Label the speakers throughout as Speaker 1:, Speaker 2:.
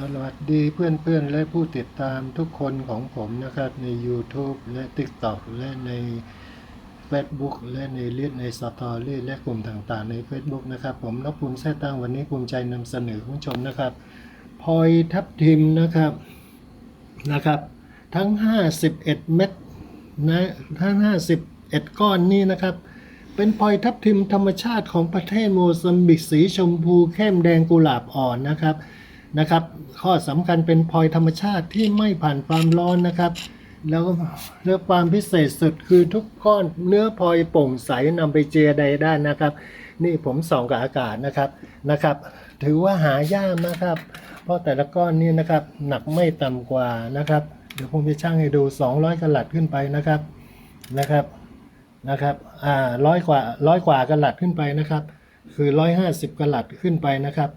Speaker 1: สวัสดีเพื่อนๆ และผู้ติดตามทุกคนของผมนะครับ ใน YouTube และ TikTok และใน Facebook และในเลียดในสตอรี่และกลุ่มต่างๆ ใน Facebook นะครับ ผมนภูมิแท้ตั้งวันนี้ภูมิใจนำเสนอคุณผู้ชมนะครับพลอยทับทิมนะครับนะครับ ทั้ง 51 เม็ดนะทั้ง 51 ก้อนนี้นะครับ เป็นพลอยทับทิมธรรมชาติของประเทศโมซัมบิกสีชมพูเข้มแดงกุหลาบอ่อนนะครับ นะครับ ข้อสำคัญเป็นพลอยธรรมชาติที่ไม่ผ่านความร้อนนะครับ แล้วเรื่องความพิเศษสุดคือทุกก้อนเนื้อพลอยโปร่งใสนำไปเจียใดได้นะครับ นี่ผมส่องกับอากาศนะครับนะครับ ถือว่าหายากนะครับ เพราะแต่ละก้อนนี่นะครับหนักไม่ต่ำกว่านะครับ เดี๋ยวผมจะช่างให้ดู 200กะลัดขึ้นไปนะครับนะครับนะครับ อ่าร้อยกว่าร้อยกว่ากะลัดขึ้นไปนะครับ คือร้อยห้าสิบกลัดขึ้นไปนะครับ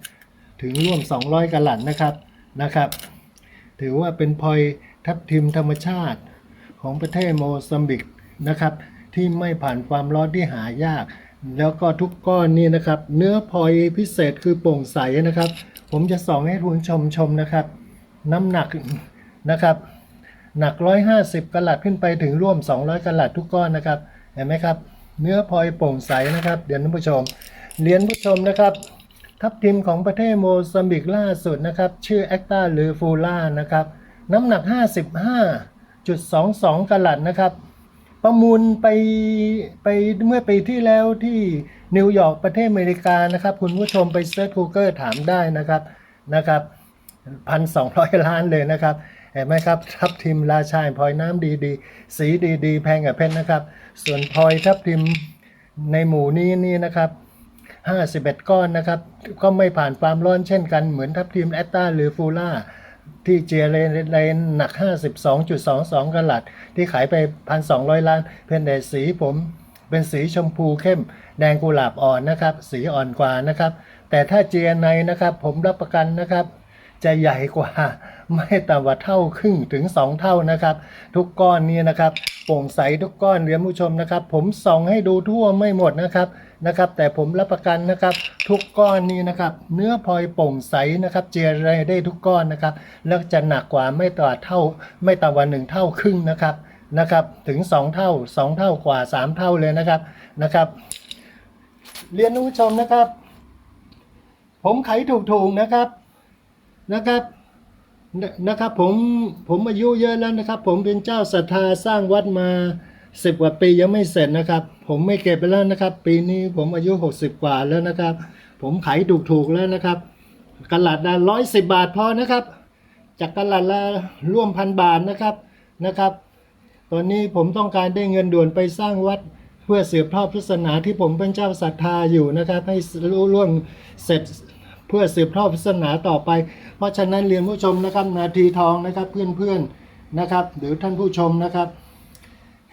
Speaker 1: ถึงร่วมสองร้อยกะลัดนะครับนะครับ ถือว่าเป็นพลอยทับทิมธรรมชาติของประเทศโมซัมบิกนะครับ ที่ไม่ผ่านความร้อนที่หายาก แล้วก็ทุกก้อนนี่นะครับ เนื้อพลอยพิเศษคือโปร่งใสนะครับ ผมจะส่องให้คุณผู้ชมชมนะครับ น้ำหนักนะครับ หนัก 150กะลัดขึ้นไปถึงร่วม 200กะลัดทุกก้อนนะครับเห็นไหมครับ เนื้อพลอยโปร่งใสนะครับ เดี๋ยวท่านผู้ชมเรียนผู้ชมนะครับ ทับทิมของประเทศโมซัมบิกล่าสุดนะครับ ชื่อแอคตาหรือฟูล่านะครับ น้ำหนัก 55.22กลัดนะครับ ประมูลไปไปเมื่อปีที่แล้วที่นิวยอร์กประเทศอเมริกานะครับ คุณผู้ชมไปเซิร์ช Google ถามได้นะครับนะครับพันสองร้อยล้านเลยนะครับเห็นไหมครับทับทิมราชาพลอยน้ำดีๆ สีดีๆ แพงกับเพชรนะครับ ส่วนพลอยทับทิมในหมู่นี้นี่นะครับ 51 ก้อนนะครับ ก็ไม่ผ่านความร้อนเช่นกันเหมือนทับทิมแอตตาหรือฟูล่าที่เจเรเลนหนัก 52.22กะลัด ที่ขายไป 1,200 ล้าน เพียงแต่สีผมเป็นสีชมพูเข้ม แดงกุหลาบอ่อนนะครับ สีอ่อนกว่านะครับ แต่ถ้าเจไนนะครับ ผมรับประกันนะครับ จะใหญ่กว่าไม่ต่ำกว่าเท่าครึ่งถึง 2 เท่านะครับ ทุกก้อนนี้นะครับโปร่งใสทุกก้อนเรียนผู้ชมนะครับ ผมส่องให้ดูทั่วไม่หมดนะครับ นะครับ แต่ผมรับประกันนะครับ ทุกก้อนนี้นะครับ เนื้อพลอยโปร่งใสนะครับ เจรไรได้ทุกก้อนนะครับ แล้วจะหนักกว่าไม่ต่ำเท่า ไม่ต่ำกว่าหนึ่งเท่าครึ่งนะครับนะครับ ถึง 2 เท่า 2 เท่ากว่า 3 เท่าเลยนะครับนะครับ เรียนผู้ชมนะครับ ผมขายถูกๆนะครับนะครับนะครับผมผมอายุเยอะแล้วนะครับ ผมเป็นเจ้าศรัทธาสร้างวัดมา สิบกว่าปียังไม่เสร็จนะครับ ผมไม่เก็บไปแล้วนะครับ ปีนี้ผมอายุหกสิบกว่าแล้วนะครับ ผมขายถูกๆแล้วนะครับกระหลัดละร้อยสิบบาทพอนะครับ จากกระหลัดละร่วมพันบาทนะครับนะครับ ตอนนี้ผมต้องการได้เงินด่วนไปสร้างวัดเพื่อสืบทอดพุทธศาสนาที่ผมเป็นเจ้าศรัทธาอยู่นะครับ ให้รู้ล่วงเสร็จเพื่อสืบทอดศาสนาต่อไป เพราะฉะนั้นเรียนผู้ชมนะครับนาทีทองนะครับเพื่อนๆนะครับ หรือท่านผู้ชมนะครับ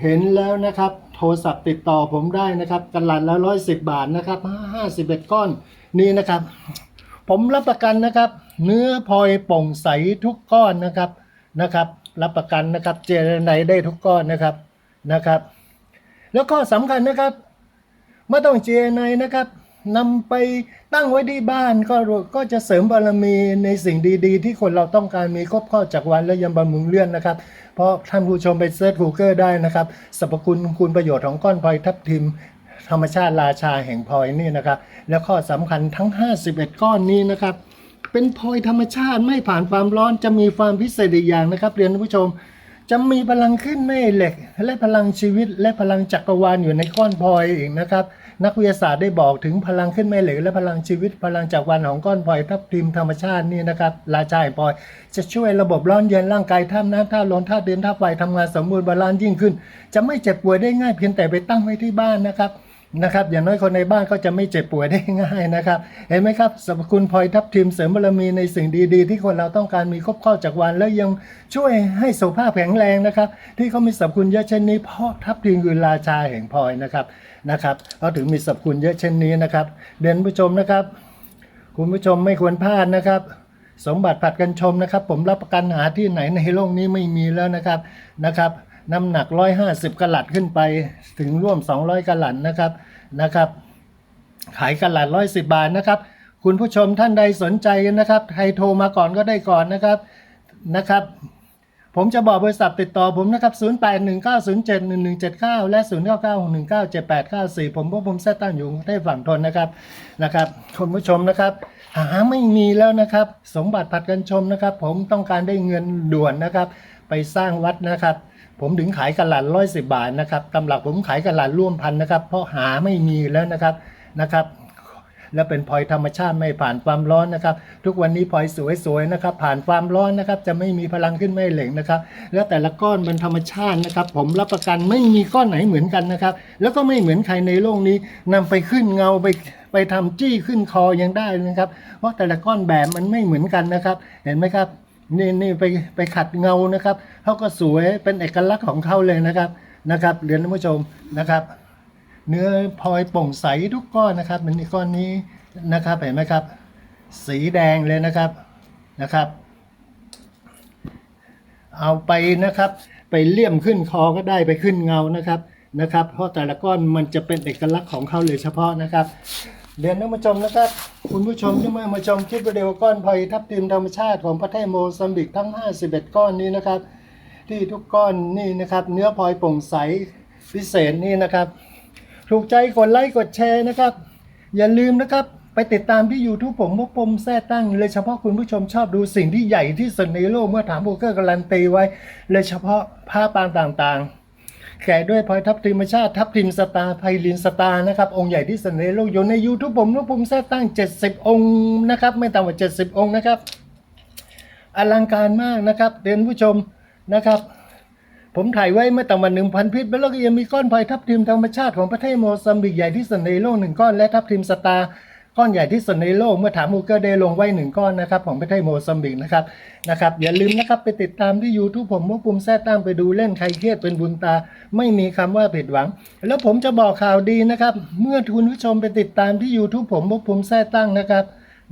Speaker 1: เห็นแล้วนะครับ โทรศัพท์ติดต่อผมได้นะครับกันหลัดละร้อยสิบบาทนะครับห้าสิบเอ็ดก้อนนี่นะครับ ผมรับประกันนะครับ เนื้อพลอยป่งใสทุกก้อนนะครับนะครับ รับประกันนะครับเจรไนได้ทุกก้อนนะครับนะครับ แล้วก็สำคัญนะครับ ไม่ต้องเจไนนะครับ นำไปตั้งไว้ที่บ้านก็ก็จะเสริมบารมีในสิ่งดีๆ ที่คนเราต้องการมีครบข้อจากวันและยังบำรุงเลื่อนนะครับ เพราะท่านผู้ชมไปเซิร์ช Google ได้นะครับสรรพคุณคุณประโยชน์ของก้อนพลอยทับทิม ธรรมชาติราชาแห่งพลอยนี่นะครับ แล้วข้อสำคัญทั้ง 51 ก้อนนี้นะครับ เป็นพลอยธรรมชาติไม่ผ่านความร้อนจะมีความพิเศษอีกอย่างนะครับเรียนท่านผู้ชม จะมีพลังขึ้นแม่เหล็ก และพลังชีวิต และพลังจักรวาลอยู่ในก้อนพลอยอีกนะครับ นักวิทยาศาสตร์ได้บอกถึงพลังขึ้นแม่เหล็ก และพลังชีวิต พลังจักรวาลของก้อนพลอยทับทิมธรรมชาตินี่นะครับราชาแห่งพลอย จะช่วยระบบร้อนเย็นร่างกายท่ามน้ำท่าลมท่าเดินท่าไฟทำงานสมบูรณ์บาลานซ์ยิ่งขึ้น จะไม่เจ็บป่วยได้ง่ายเพียงแต่ไปตั้งไว้ที่บ้านนะครับ นะครับอย่างน้อยคนในบ้านก็จะไม่เจ็บป่วยได้ง่ายนะครับ เห็นไหมครับสรรพคุณพลอยทับทิมเสริมบารมีในสิ่งดีๆ ที่คนเราต้องการมีครบข้อจากวัน แล้วยังช่วยให้สุขภาพแข็งแรงนะครับ ที่เขามีสรรพคุณเยอะเช่นนี้เพราะทับทิมคือราชาแห่งพลอยนะครับนะครับเขาถึงมีสรรพคุณเยอะเช่นนี้นะครับเรียนผู้ชมนะครับ คุณผู้ชมไม่ควรพลาดนะครับสมบัติผัดกันชมนะครับ ผมรับประกันหาที่ไหนในโลกนี้ไม่มีแล้วนะครับนะครับ น้ำหนัก 150กะลัดขึ้นไปถึงร่วม 200กะลัดนะครับนะครับขายกะลัด110 บาทนะครับ คุณผู้ชมท่านใดสนใจนะครับใครโทรมาก่อนก็ได้ก่อนนะครับนะครับ ผมจะบอกบริษัทติดต่อผมนะครับ 0819071179 และ 0996197894 ผมพวกผมแซตั้งอยู่ได้ฝั่งทนนะครับนะครับคุณผู้ชมนะครับ หาไม่มีแล้วนะครับ สมบัติผัดกันชมนะครับ ผมต้องการได้เงินด่วนนะครับ ไปสร้างวัดนะครับ ผมถึงขายกระหลัดร้อยสิบาทนะครับตำหลักผมขายกระหลัดร่วมพันนะครับ เพราะหาไม่มีแล้วนะครับนะครับ และเป็นพลอยธรรมชาติไม่ผ่านความร้อนนะครับ ทุกวันนี้พลอยสวยๆนะครับ ผ่านความร้อนนะครับ จะไม่มีพลังขึ้นไม่เหล่งนะครับ แล้วแต่ละก้อนเป็นธรรมชาตินะครับ ผมรับประกันไม่มีก้อนไหนเหมือนกันนะครับ แล้วก็ไม่เหมือนใครในโลกนี้นำไปขึ้นเงาไปไปทำจี้ขึ้นคอยังได้นะครับ เพราะแต่ละก้อนแบบมันไม่เหมือนกันนะครับ เห็นไหมครับ นี่นี่ไปไปขัดเงานะครับเขาก็สวยเป็นเอกลักษณ์ของเขาเลยนะครับนะครับเรียนท่านผู้ชมนะครับ เนื้อพลอยโปร่งใสทุกก้อนนะครับเหมือนในก้อนนี้นะครับเห็นไหมครับ สีแดงเลยนะครับนะครับ เอาไปนะครับ ไปเลี่ยมขึ้นคอก็ได้ไปขึ้นเงานะครับนะครับ เพราะแต่ละก้อนมันจะเป็นเอกลักษณ์ของเขาเลยเฉพาะนะครับ เรียนท่านผู้ชมนะครับ คุณผู้ชมที่มามาชมคลิปวิดีโอก้อนพลอยทับทิมธรรมชาติของประเทศโมซัมบิกทั้ง 51 ก้อนนี้นะครับ ที่ทุกก้อนนี่นะครับ เนื้อพลอยโปร่งใสพิเศษนี่นะครับ ถูกใจกดไลค์กดแชร์นะครับ อย่าลืมนะครับไปติดตามที่ YouTube ผมพวกผมแท้ตั้งเลยเฉพาะคุณผู้ชมชอบดูสิ่งที่ใหญ่ที่สุดในโลกเมื่อถามโบเกอร์การันตีไว้ เลยเฉพาะผ้าปางต่างๆ แขกด้วยพลอยทับทิมชาติทับทิมสตาร์ไพลินสตาร์นะครับ องค์ใหญ่ที่สุดในโลกอยู่ใน YouTube ผมพวกผมแท้ตั้ง 70 องค์นะครับ ไม่ต่ำกว่า 70 องค์นะครับ อลังการมากนะครับเรียนผู้ชมนะครับ ผมถ่ายไว้เมื่อต่ำกว่าหนึ่งพันพิษแล้วก็ยังมีก้อนพลอยทับทิมธรรมชาติของประเทศโมซัมบิกใหญ่ที่สุดในโลกหนึ่งก้อนและทับทิมสตาร์ ก้อนใหญ่ที่สุดในโลกเมื่อถามมูเกอร์ได้ลงไว้หนึ่งก้อนนะครับของประเทศโมซัมบิกนะครับนะครับอย่าลืมนะครับไปติดตามที่ YouTube ผมว่าปุ่มแท้ตั้งไปดูเล่นใครเครียดเป็นบุญตา ไม่มีคำว่าผิดหวัง แล้วผมจะบอกข่าวดีนะครับ เมื่อคุณผู้ชมไปติดตามที่ YouTube ผมว่าปุ่มแท้ตั้งนะครับ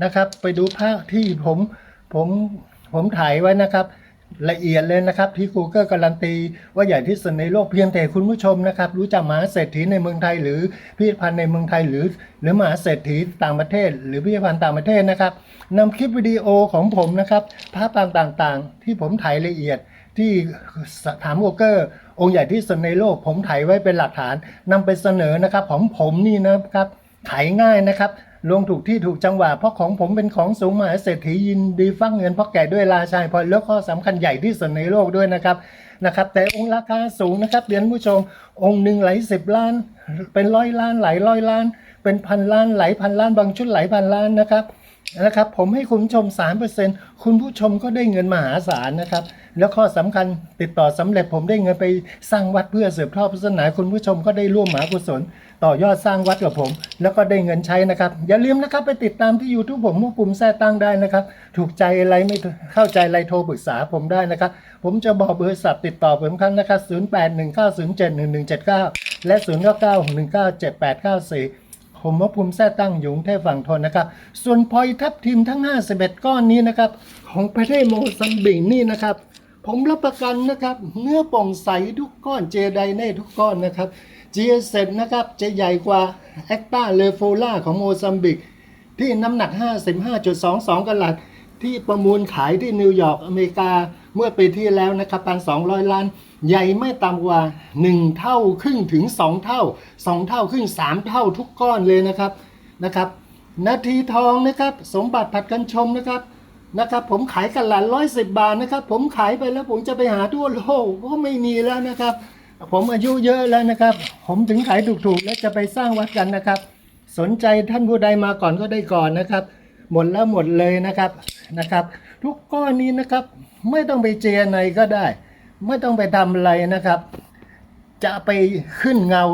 Speaker 1: นะครับ ไปดูภาคที่ผมผมผมถ่ายไว้นะครับ ละเอียดเลยนะครับ ที่ Google การันตี ว่าใหญ่ที่สุดในโลกเพียงแต่คุณผู้ชมนะครับ รู้จักมหาเศรษฐีในเมืองไทย หรือพิพิธภัณฑ์ในเมืองไทยหรือ หรือมหาเศรษฐีต่างประเทศ หรือพิพิธภัณฑ์ต่างประเทศนะครับนำคลิปวิดีโอของผมนะครับภาพต่างๆ ที่ผมถ่ายละเอียดที่ถามโอเกอร์ องค์ใหญ่ที่สุดในโลก ผมถ่ายไว้เป็นหลักฐานนำไปเสนอนะครับ ของผมนี่นะครับขายง่ายนะครับ ลงถูกที่ถูกจังหวะเพราะของผมเป็นของสูงมหาเศรษฐียินดีฟังเงินเพราะแก่ด้วยราชายพอแล้วข้อสำคัญใหญ่ที่สุดในโลกด้วยนะครับนะครับ แต่องค์ราคาสูงนะครับเรียนผู้ชมองค์หนึ่งหลายสิบล้าน เป็นร้อยล้านหลายร้อยล้าน เป็นพันล้านหลายพันล้านบางชุดหลายพันล้านนะครับ นะครับ ผมให้คุณผู้ชม 3%คุณผู้ชมก็ได้เงินมหาศาลนะครับ แล้วข้อสำคัญติดต่อสำเร็จผมได้เงินไปสร้างวัดเพื่อสืบทอดพุทธศาสนาคุณผู้ชมก็ได้ร่วมมหากุศล ต่อยอดสร้างวัดกับผม แล้วก็ได้เงินใช้นะครับ อย่าลืมนะครับไปติดตามที่ YouTube ผมมุกปุ่มแท้ตั้งได้นะครับ ถูกใจอะไรไม่เข้าใจอะไรโทรปรึกษาผมได้นะครับ ผมจะบอกเบอร์สับติดต่อผมครั้งนะครับ0819071179 และ 0991978894 ผมว่าภูมิแท้ตั้งอยู่กรุงเทพฝั่งทนนะครับ ส่วนพลอยทับทิมทั้ง 51 ก้อนนี้นะครับ ของประเทศโมซัมบิกนี่นะครับ ผมรับประกันนะครับเนื้อป่องใสทุกก้อนเจไดเน่ทุกก้อนนะครับ g s 7นะครับจะใหญ่กว่าแอคตาเลโฟล่าของโมซัมบิก ที่น้ำหนัก 55.22กะลัดที่ประมูลขายที่นิวยอร์กอเมริกาเมื่อปีที่แล้วนะครับพันสองล้าน ใหญ่ไม่ต่ำกว่า 1 เท่าครึ่งถึง 2 เท่า 2 เท่าครึ่ง 3 เท่าทุกก้อนเลยนะครับนะครับ นาทีทองนะครับ สมบัติผัดกันชมนะครับนะครับ ผมขายกันหลานร้อยสิบบาทนะครับ ผมขายไปแล้วผมจะไปหาทั่วโลกก็ไม่มีแล้วนะครับ ผมอายุเยอะแล้วนะครับ ผมถึงขายถูกๆ และจะไปสร้างวัดกันนะครับ สนใจท่านผู้ใดมาก่อนก็ได้ก่อนนะครับ หมดแล้วหมดเลยนะครับนะครับ ทุกก้อนนี้นะครับ ไม่ต้องไปเจียไหนก็ได้ ไม่ต้องไปทำอะไรนะครับ จะไปขึ้นเงา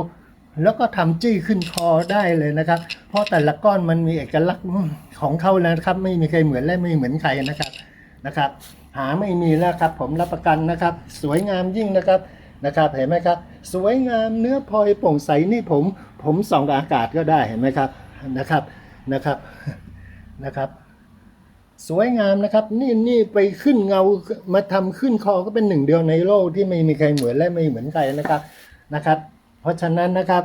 Speaker 1: แล้วก็ทำจี้ขึ้นคอได้เลยนะครับ เพราะแต่ละก้อนมันมีเอกลักษณ์ของเขาแล้วนะครับ ไม่มีใครเหมือนและไม่เหมือนใครนะครับนะครับ หาไม่มีแล้วครับ ผมรับประกันนะครับ สวยงามยิ่งนะครับนะครับเห็นไหมครับ สวยงามเนื้อพลอยโปร่งใสนี่ผม ผมส่องอากาศก็ได้เห็นไหมครับนะครับนะครับนะครับ สวยงามนะครับ นี่นี่ไปขึ้นเงามาทำขึ้นคอก็เป็นหนึ่งเดียวในโลกที่ไม่มีใครเหมือนและไม่เหมือนใครนะครับนะครับ เพราะฉะนั้นนะครับ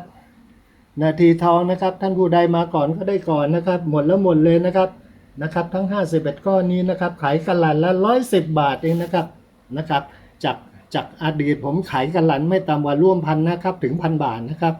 Speaker 1: นาทีทองนะครับ ท่านผู้ใดมาก่อนก็ได้ก่อนนะครับ หมดแล้วหมดเลยนะครับนะครับ ทั้ง 51 ก้อนนี้นะครับ ขายกันหลันละ 110 บาทเองนะครับนะครับ จากจากอดีตผมขายกันหลันไม่ต่ำกว่าร่วมพันนะครับ ถึงพันบาทนะครับ